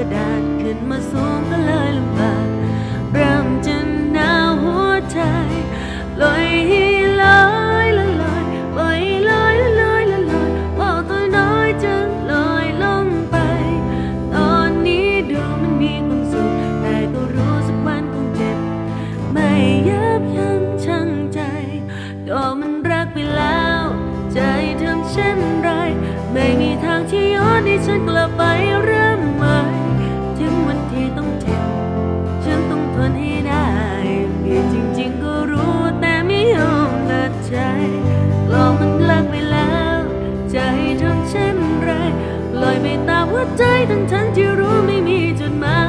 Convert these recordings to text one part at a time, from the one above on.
ระดาษขึ้นมาสูงก็เลยลำบากเริ่มจะหนาวหัวใจลอยให้ลอยละลอยปล่อยลอยละลอยละลอยว่าตัวน้อยจึงลอยลงไป ตอนนี้ดูมันมีความสุขแต่ก็รู้สักวันคงเจ็บ ไม่ยับยั้งชั่งใจก็มันรักไปแล้ว ใจทำเช่นไร ไม่มีทางที่ย้อนให้ฉันกลับไปเริ่ มันลักไปแล้วใจทำเช่นไรลอยไปตามหัวใจทั้งทั้งที่รู้ไม่มีจุดหมาย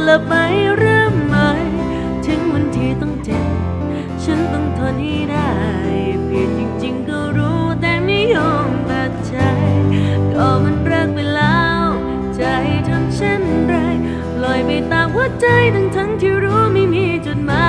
กลับไปเริ่มใหม่ถึงวันที่ต้องเจ็บ ฉันต้องทนให้ได้เพียงจริงๆก็รู้แต่ไม่ยอมตัดใจ ก็มันรักไปแล้ว ใจทำเช่นไรลอยไปตามหัวใจทั้งทั้งๆที่รู้ไม่มีจุดหมาย